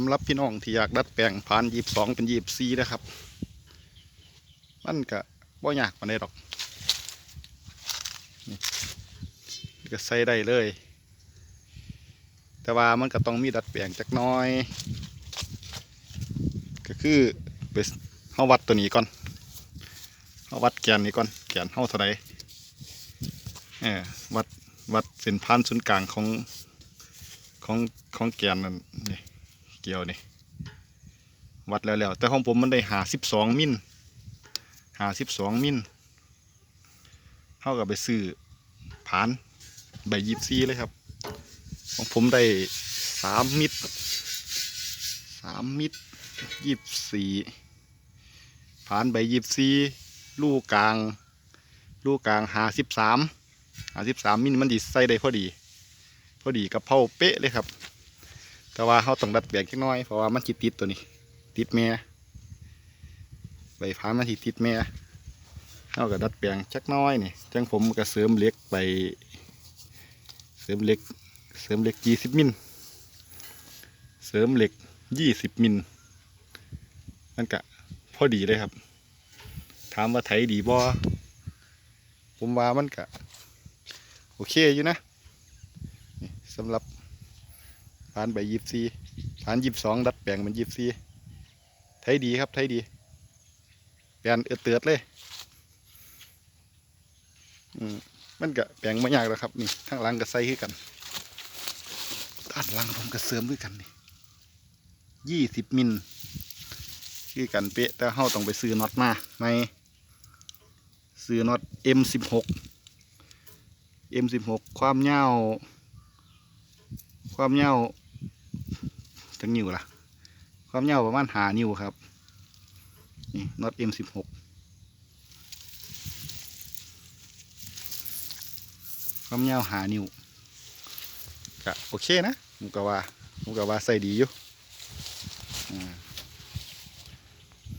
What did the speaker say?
ำหรับพี่น้องที่อยากดัดแปลงผ่านยีบสองเป็นยีบซีนะครับ มันก็บ่ยากปานใดดอกนี่ก็ใส่ได้เลย แต่ว่ามันก็ต้องมีดัดแปลงจักน้อย ก็คือไปเฮาวัดตัวนี้ก่อนเฮาวัดแกนนี้ก่อนแกนเฮาเท่าใดเออวัดวัดเส้นผ่านศูนย์กลางของของของแกนนั่นนี่ กี่ยวนี่วัดแล้วแล้วแต่ของผมมันได้หาสิบสองมิลหาสิบสองมิลเท่ากับไปซื้อผานใบยีบซีเลยครับ ของผมได้สามมิตรสามมิตรยิบสี่ผานใบยี่สิบสี่ลูกกลาง ลูกกลางหาสิบสามหาสิบสามมิลมันดีใส่ได้พอดี พอดีกับเผาเป๊ะเลยครับ แต่ว่าเขาต้องดัดแปลงจักน้อยเพราะว่ามันจิติดตัวนี้ ติดแม่ใบพานมันจิติดแม่เขาก็ดัดแปลงจักน้อยนี่จังผมก็เสริมเหล็กไป เสริมเหล็ก เสริมเหล็กยี่สิบมิลเสริมเหล็กยี่สิบมิลนั่นกะพอดีเลยครับ ถามว่าไถดีบ่ผมว่ามันกะโอเคอยู่นะสำหรับ ผ่านใบยิบซีผ่านยิบสองดัดแปลงมันยิบซีไทยดีครับไทยดีแปลนเอือดเตือดเลย อืมมันก็แปลงไม่ยากแล้วครับ นี่ทั้งหลังก็ใส่คือกันด้านหลังผมก็เสริมด้วยกันนี่ยี่สิบมิลคือกันเป๊ะแต่เฮาต้องไปซื้อน็อตมาในซื้อน็อต M16 M16 ความยาว ความยาว จังนิ้วล่ะ ความยาวประมาณหานิ้วครับ นี่น็อตเอ็มสิบหกความยาวหานิ้วก็โอเคนะมุกว่ามุกว่าใส่ดีอยู่อ่า